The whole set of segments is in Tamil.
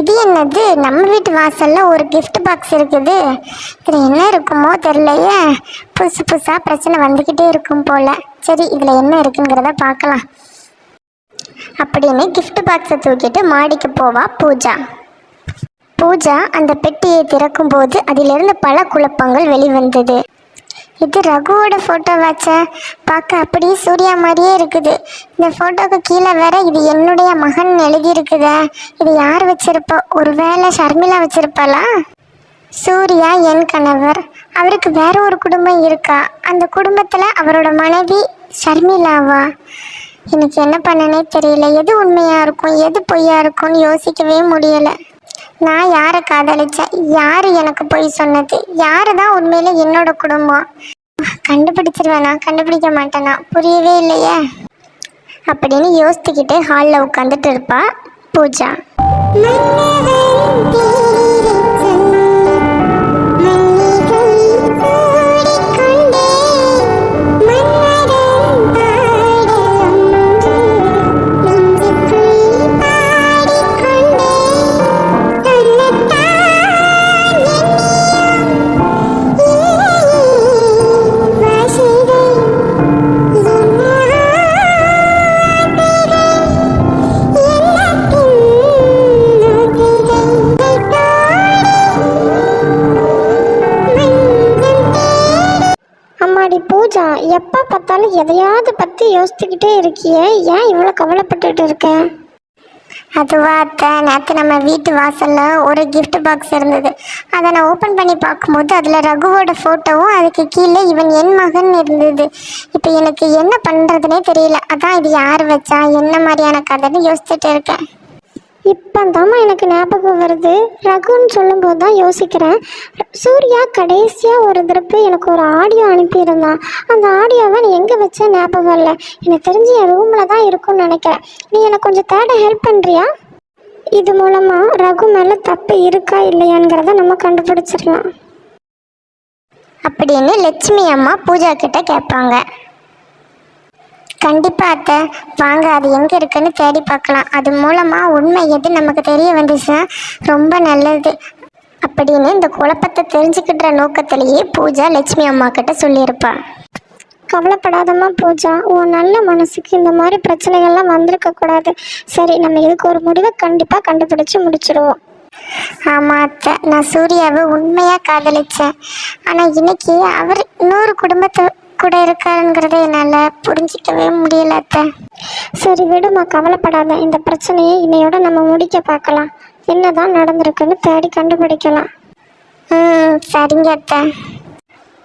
இது என்னது? நம்ம வீட்டு வாசலில் ஒரு கிஃப்ட் பாக்ஸ் இருக்குது. இதில் என்ன இருக்குமோ தெரிலையே புதுசு புதுசாக பிரச்சனை வந்துக்கிட்டே இருக்கும் போல். சரி இதில் என்ன இருக்குங்கிறத பார்க்கலாம். அப்படின்னு கிஃப்ட் பாக்ஸை தூக்கிட்டு மாடிக்கு போவா பூஜா. பூஜா அந்த பெட்டியை திறக்கும்போது அதிலிருந்து பல குழப்பங்கள் வெளிவந்தது. இது ரகுவோட ஃபோட்டோவாச்சே பார்க்க அப்படியே சூர்யா மாதிரியே இருக்குது. இந்த ஃபோட்டோக்கு கீழே வேற இது என்னுடைய மகன் எழுதியிருக்குதே. இது யார் வச்சிருப்பா? ஒருவேளை ஷர்மிளா வச்சிருப்பாளா? சூர்யா என் கணவர். அவருக்கு வேற ஒரு குடும்பம் இருக்கா? அந்த குடும்பத்தில் அவரோட மனைவி ஷர்மிளாவா? எனக்கு என்ன பண்ணனே தெரியல. எது உண்மையாக இருக்கும்? எது பொய்யா இருக்கும்னு யோசிக்கவே முடியலை. நான் யாரை காதலிச்சேன்? யார் எனக்கு பொய் சொன்னது? யார் தான் உண்மையில என்னோட குடும்பம்? கண்டுபிடிச்சிருவேனா? கண்டுபிடிக்க மாட்டேனா? புரியவே இல்லையே. அப்படின்னு யோசித்துக்கிட்டு ஹாலில் உட்காந்துட்டு இருப்பா பூஜா. எதையாவது பற்றி யோசிச்சுக்கிட்டே இருக்கியே ஏன் இவ்வளோ கவலைப்பட்டுட்டு இருக்க? அதுவா அத்தை நேற்று நம்ம வீட்டு வாசலில் ஒரு கிஃப்ட் பாக்ஸ் இருந்தது. அதை நான் ஓப்பன் பண்ணி பார்க்கும்போது அதில் ரகுவோட ஃபோட்டோவும் அதுக்கு கீழே இவன் என் மகன் இருந்தது. இப்போ எனக்கு என்ன பண்ணுறதுனே தெரியல. அதான் இது யார் வச்சா என்ன மாதிரியான கதைன்னு யோசிச்சுட்டு இருக்கேன். இப்போதாம்மா எனக்கு ஞாபகம் வருது. ரகுன்னு சொல்லும்போது தான் யோசிக்கிறேன். சூர்யா கடைசியாக ஒரு தடவை எனக்கு ஒரு ஆடியோ அனுப்பியிருந்தான் அந்த ஆடியோவை நீ எங்கே வச்ச ஞாபகம் இல்லை. எனக்கு தெரிஞ்சு என் ரூமில் தான் இருக்கும்னு நினைக்கிறேன். நீ எனக்கு கொஞ்சம் தேட ஹெல்ப் பண்ணுறியா இது மூலமாக ரகு மேலே தப்பு இருக்கா இல்லையாங்கிறத நம்ம கண்டுபிடிச்சிடலாம். அப்படின்னு லட்சுமி அம்மா பூஜா கிட்ட கேட்பாங்க. கண்டிப்பா அத்தை. வாங்க அது எங்க இருக்குன்னு தேடி பார்க்கலாம். அது மூலமா உண்மை எது நமக்கு தெரிய வந்துச்சுன்னா ரொம்ப நல்லது. அப்படின்னு இந்த குழப்பத்தை தெரிஞ்சுக்கிற நோக்கத்திலேயே பூஜா லட்சுமி அம்மா கிட்ட சொல்லியிருப்பா. கவலைப்படாதம்மா பூஜா. உன் நல்ல மனசுக்கு இந்த மாதிரி பிரச்சனைகள்லாம் வந்திருக்க கூடாது. சரி நம்ம இதுக்கு ஒரு முடிவை கண்டிப்பாக கண்டுபிடிச்சு முடிச்சிருவோம். ஆமாம் அத்தை. நான் சூர்யாவை உண்மையாக காதலிச்சேன். ஆனால் இன்னைக்கு அவர் இன்னொரு குடும்பத்தை கூட இருக்காருங்கிறத என்னால புரிஞ்சிக்கவே முடியல அத்தை. சரி விடுமா கவலைப்படாத. இந்த பிரச்சனையை இன்னையோட நம்ம முடிக்க பார்க்கலாம். என்னதான் நடந்திருக்குன்னு தேடி கண்டுபிடிக்கலாம். ம் சரிங்க அத்தை.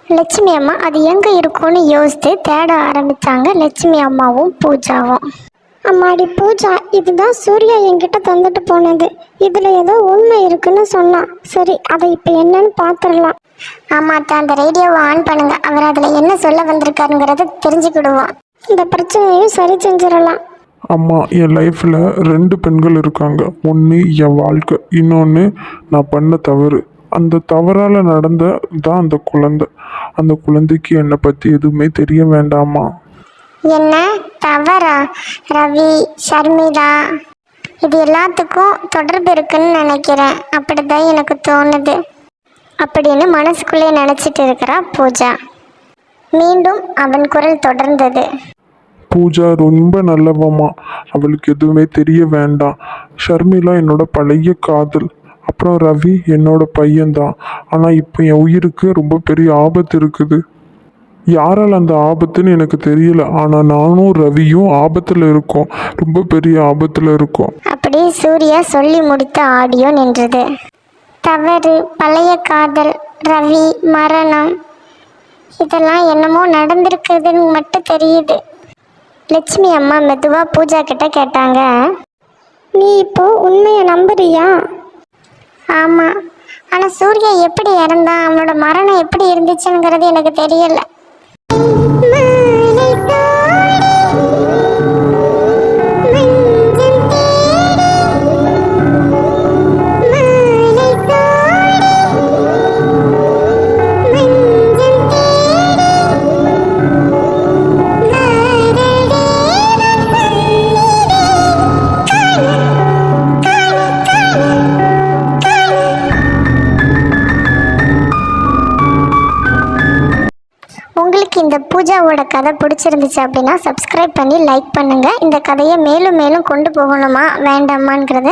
லட்சுமி அம்மா அது எங்கே இருக்கும்னு யோசித்து தேட ஆரம்பித்தாங்க லட்சுமி அம்மாவும் பூஜாவும். அம்மாடி பூஜா இதுதான் சூர்யா என்கிட்ட தந்துட்டு போனது. இதில் ஏதோ உண்மை இருக்குன்னு சொன்னான். சரி அதை இப்போ என்னன்னு பார்த்துடலாம். ஆமா அத்தை அந்த ரேடியோவை ஆன் பண்ணுங்க. அவர் அதில் என்ன சொல்ல வந்திருக்காருங்கிறத தெரிஞ்சுக்கிடுவோம். இந்த பிரச்சனையும் சரி செஞ்சிடலாம். அம்மா என் லைஃப்பில் ரெண்டு பெண்கள் இருக்காங்க. ஒன்று என் வாழ்க்கை இன்னொன்று நான் பண்ண தவறு. அந்த தவறால் நடந்த தான் அந்த குழந்தை. அந்த குழந்தைக்கு என்னை பற்றி எதுவுமே தெரிய வேண்டாமா? என்ன? தவறா? ரவி ஷர்மிளா இது எல்லாத்துக்கும் தொடர்பு இருக்குன்னு நினைக்கிறேன். அப்படிதான் எனக்கு தோணுது. அப்படின்னு மனசுக்குள்ளே நினச்சிட்டு இருக்கிறா பூஜா. மீண்டும் அவன் குரல் தொடர்ந்தது. பூஜா ரொம்ப நல்லவம்மா. அவளுக்கு எதுவுமே தெரிய வேண்டாம். ஷர்மிளா என்னோட பழைய காதல். அப்புறம் ரவி என்னோட பையன்தான். ஆனால் இப்போ என் உயிருக்கு ரொம்ப பெரிய ஆபத்து இருக்குது. யாரால் அந்த ஆபத்துன்னு எனக்கு தெரியல. ஆனால் நானும் ரவியும் ஆபத்தில் இருக்கோம். ரொம்ப பெரிய ஆபத்தில் இருக்கோம். அப்படி சூர்யா சொல்லி முடித்த ஆடியோ நின்றது. தவறு பழைய காதல் ரவி மரணம். இதெல்லாம் என்னமோ நடந்திருக்குதுன்னு மட்டும் தெரியுது. லட்சுமி அம்மா மெதுவாக பூஜா கிட்ட கேட்டாங்க. நீ இப்போ உண்மையை நம்புறியா? ஆமாம் ஆனால் சூர்யா எப்படி இறந்தான்? அவனோட மரணம் எப்படி இருந்துச்சுங்கிறது எனக்கு தெரியல. உங்களுக்கு இந்த பூஜாவோட கதை பிடிச்சிருந்துச்சு அப்படின்னா சப்ஸ்கிரைப் பண்ணி லைக் பண்ணுங்கள் இந்த கதையை மேலும் மேலும் கொண்டு போகணுமா வேண்டாமாங்கிறத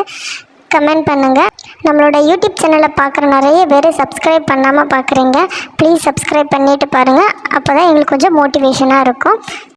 கமெண்ட் பண்ணுங்கள் நம்மளோட யூடியூப் சேனலை பார்க்குற நிறைய பேர் சப்ஸ்கிரைப் பண்ணாமல் பார்க்குறீங்க. ப்ளீஸ் சப்ஸ்கிரைப் பண்ணிட்டு பாருங்கள் அப்போ தான் எங்களுக்கு கொஞ்சம் மோட்டிவேஷனாக இருக்கும்.